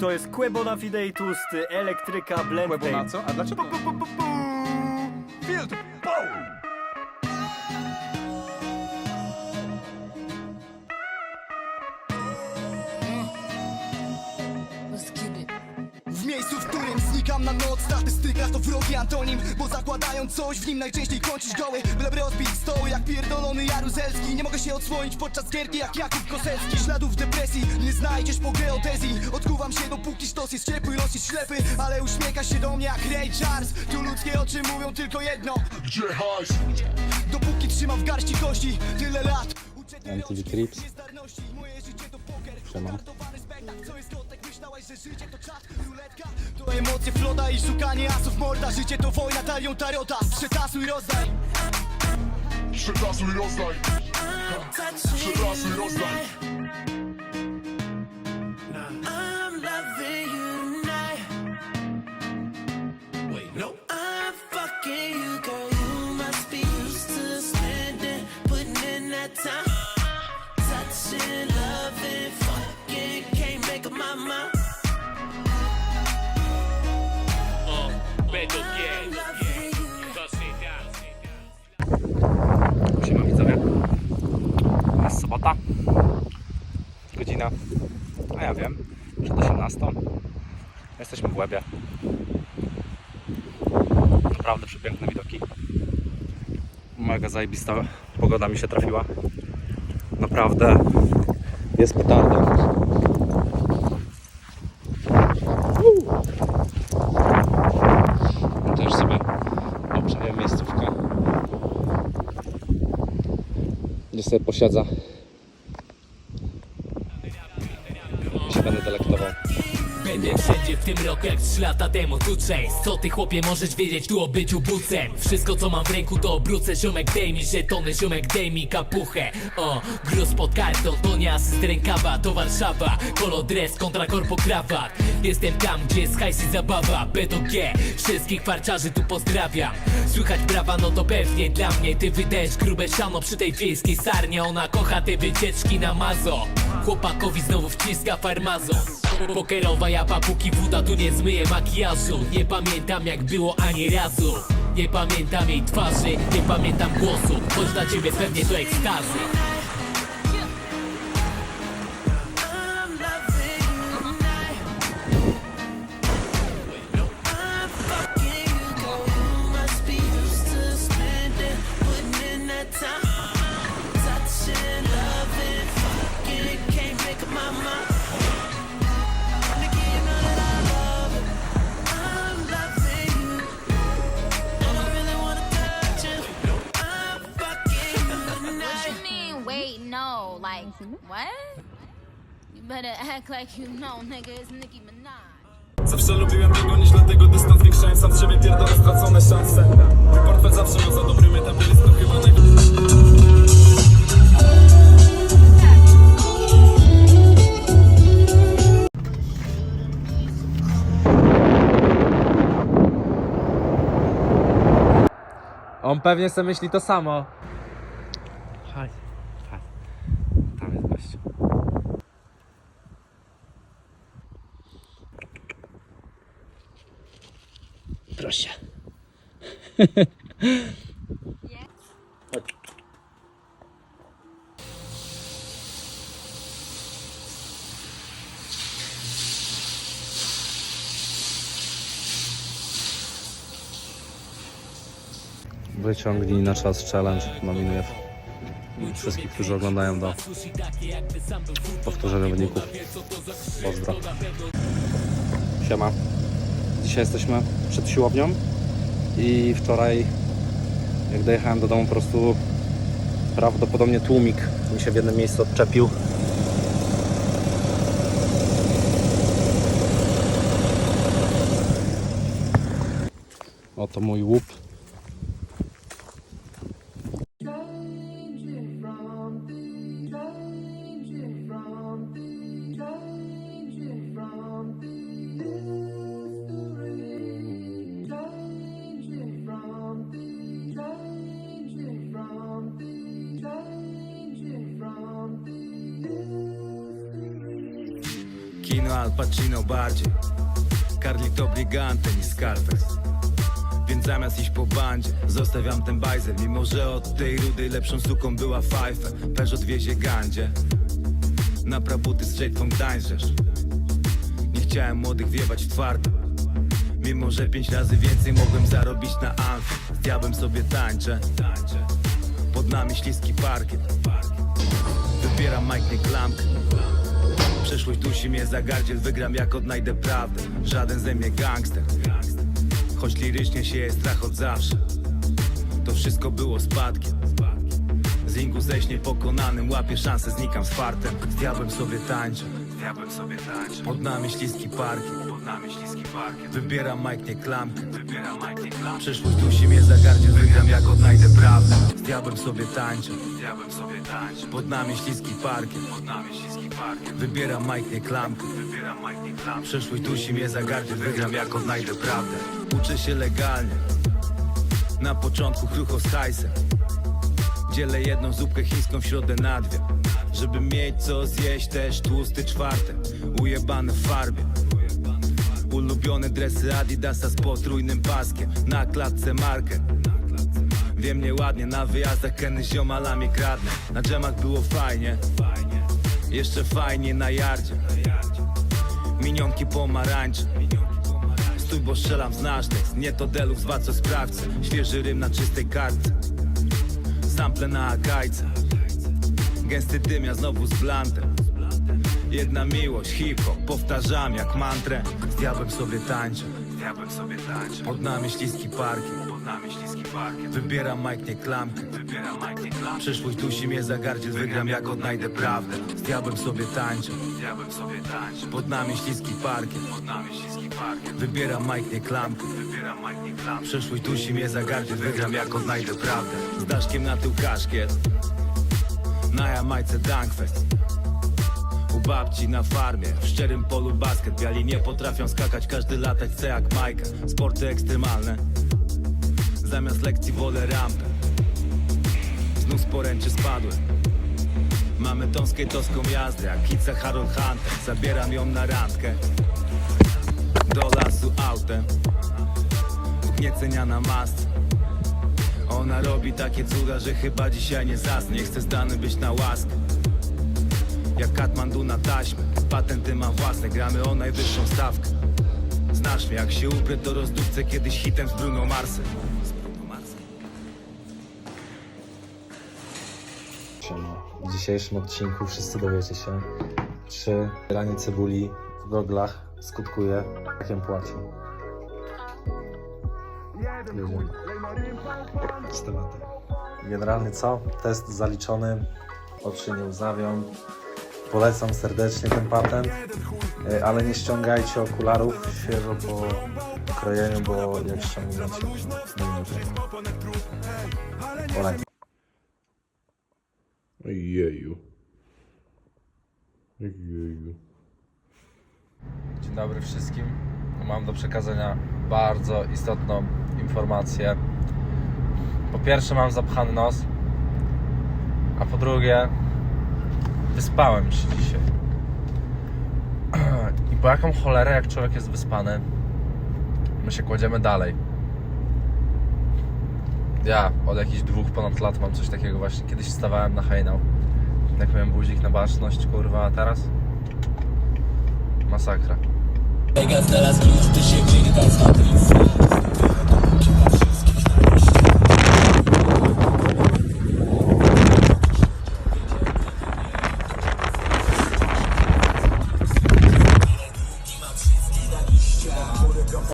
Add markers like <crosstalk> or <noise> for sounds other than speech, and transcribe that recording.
To jest Quebo na Fidei Tłusty, elektryka, blend Kłębo na co? A dlaczego? Filtr! Let's znikam na noc W statystykach to wrogi antonim Bo zakładają coś, w nim najczęściej kończysz goły Byleby rozbić stoły jak pierdolony Jaruzelski Nie mogę się odsłonić podczas gierki jak Jakub Koselski Śladów depresji nie znajdziesz po geodezji Odkuwam się dopóki sztos jest ciepły, los jest ślepy Ale uśmiecha się do mnie jak Ray Charles Tu ludzkie oczy mówią tylko jedno Gdzie hajs? Dopóki trzymam w garści kości Tyle lat Uczę tyle MTV Crips. niezdarności. Moje życie to poker Siema. Myślałaś, że życie to czat, ruletka To emocje, floda i szukanie asów morda Życie to wojna, talią tarota Przetasuj, rozdaj Przetasuj, rozdaj! Przetasuj, rozdaj! Sobota. Godzina, a ja wiem, przed 18. Jesteśmy w Łebie. Naprawdę przepiękne widoki. Mega zajebista pogoda mi się trafiła. Naprawdę jest petarda. Też sobie obczaiłem miejscówkę. gdzie sobie posiadza. Będę wszędzie w tym roku jak 3 lata temu. Tu Chase, co ty chłopie możesz wiedzieć? Tu o byciu bucem. Wszystko co mam w ręku to obrócę. Ziomek dej mi żetony, ziomek dej mi kapuchę. O, gruz pod kartą, to nie asyst rękawa To Warszawa, kolo dres kontra korpo krawat. Jestem tam gdzie jest hajs i zabawa. B do G, wszystkich farczarzy tu pozdrawiam. Słychać brawa no to pewnie dla mnie. Ty wydajesz grube siano przy tej wiejskiej sarnie. Ona kocha te wycieczki na mazo. Chłopakowi znowu wciska farmazon Pokerowa japa, póki woda tu nie zmyje makijażu. Nie pamiętam jak było ani razu. Nie pamiętam jej twarzy, nie pamiętam głosu. Choć dla ciebie pewnie to ekstazy no. Like, what? You better act like you know, nigga. It's Nicki Minaj. Zawsze lubiłem tego niż dlatego dystans zwiększałem sam z siebie pierdolę stracone szanse Mój portfel zawsze miał za dobry metabolizm to chyba najwyższy On pewnie sobie myśli to samo. Chodź, chodź. Tam jest gość. Proszę. Chodź. Wyciągnij na czas challenge. Nominuję wszystkich, którzy oglądają do powtórzenia wyników. Pozdro. Siema. Dzisiaj jesteśmy przed siłownią i wczoraj jak dojechałem do domu po prostu prawdopodobnie tłumik mi się w jednym miejscu odczepił. Oto mój łup. Kino Al Pacino bardziej. Carlito Brigante niż Scarface Więc zamiast iść po bandzie Zostawiam ten bajzel. Mimo, że od tej rudy lepszą suką była Pfeiffer Peugeot wiezie gandzie. Na prabuty straight from Gdańsk Nie chciałem młodych wjebać w twardo. Mimo, że pięć razy więcej mogłem zarobić na amfie Z diabłem sobie tańczę Pod nami śliski parkiet. Wybieram Mike, nie klamkę Przeszłość dusi mnie za gardziel Wygram jak odnajdę prawdę. Żaden ze mnie gangster. Choć lirycznie się jest strach od zawsze. To wszystko było spadkiem. Z ringu zejść niepokonanym Łapię szansę, znikam z fartem. Z diabłem sobie tańczę. Pod nami śliski parkiet Pod nami śliski parkiet Wybieram Mike, nie klamkę. Wybieram Mike, nie klamkę. Przeszłość dusi mnie za gardziel Wygram jak odnajdę prawdę. Z diabłem sobie tańczę. Diabłem sobie tańczę. Pod nami śliski parkiet Pod nami śliski parkiet Wybieram Mike, nie klamkę. Wybieram Mike, nie klamkę. Przeszłość dusi mnie za gardziel Wygram jak odnajdę prawdę. Uczę się legalnie. Na początku krucho z hajsem. Dzielę jedną zupkę chińską w środę na dwie. Żeby mieć co zjeść też tłusty czwartek. Ujebane w farbie Ulubione dresy Adidasa z potrójnym paskiem. Na klatce markę. Wiem nieładnie, na wyjazdach Kenny ziomalami kradnę. Na dżemach było fajnie. Jeszcze fajnie na jardzie. Minionki pomarańcze. Stój, bo strzelam, znasz tekst. Nie to deluxe, dwa co sprawcę. Świeży rym na czystej kartce. Sample na akajce Gęsty dym, ja znowu z blantem Jedna miłość, hip-hop, powtarzam jak mantrę. Z diabłem sobie tańczę Diabłem sobie tańczę Pod nami śliski parki. Pod nami śliski Wybieram Mike, nie klamkę. Wybieram Mike, nie klamkę. Przyszłość dusi mnie za gardziel Wygram jak odnajdę prawdę. Z diabłem sobie tańczę Diabłem sobie tańczę Pod nami śliski parki. Pod nami śliski Wybieram Mike, nie klamkę. Wybieram Mike, nie klamkę. Przyszłość dusi mnie za gardziel Wygram jak odnajdę prawdę. Z daszkiem na tył kaszkiet. Na Jamajce Dunkfest u babci na farmie, w szczerym polu basket Biali nie potrafią skakać, każdy latać chce jak Majka. Sporty ekstremalne. Zamiast lekcji wolę rampę. Znów z poręczy spadłem. Mamy tą skejtowską jazdę Jak Kica Harold Hunter. Zabieram ją na randkę. Do lasu autem. Nieceniana masce Ona robi takie cuda, że chyba dzisiaj nie zasnie Chcę zdany być na łaskę jak Katmandu na taśmę Patenty mam własne, gramy o najwyższą stawkę Znasz mnie, jak się uprę to rozdupcę Kiedyś hitem z Bruno Marsem W dzisiejszym odcinku wszyscy dowiecie się, czy ranie cebuli w goglach skutkuje rakiem płaci. Jedziemy. Generalnie co? Test zaliczony. Oczy nie łzawią. Polecam serdecznie ten patent, y, ale nie ściągajcie okularów świeżo po krojeniu, bo jak ściągnięcie, nie będzie. Polecam. Jeju. Jeju. Dzień dobry wszystkim. Mam do przekazania bardzo istotną informację. Po pierwsze mam zapchany nos, a po drugie wyspałem się dzisiaj. <clears throat> I po jaką cholerę jak człowiek jest wyspany, my się kładziemy dalej. Ja od jakichś dwóch ponad lat mam coś takiego właśnie. Kiedyś wstawałem na hejnał. Jak miałem buzik na baczność, kurwa, a teraz? Masakra. Vegas, teraz ty się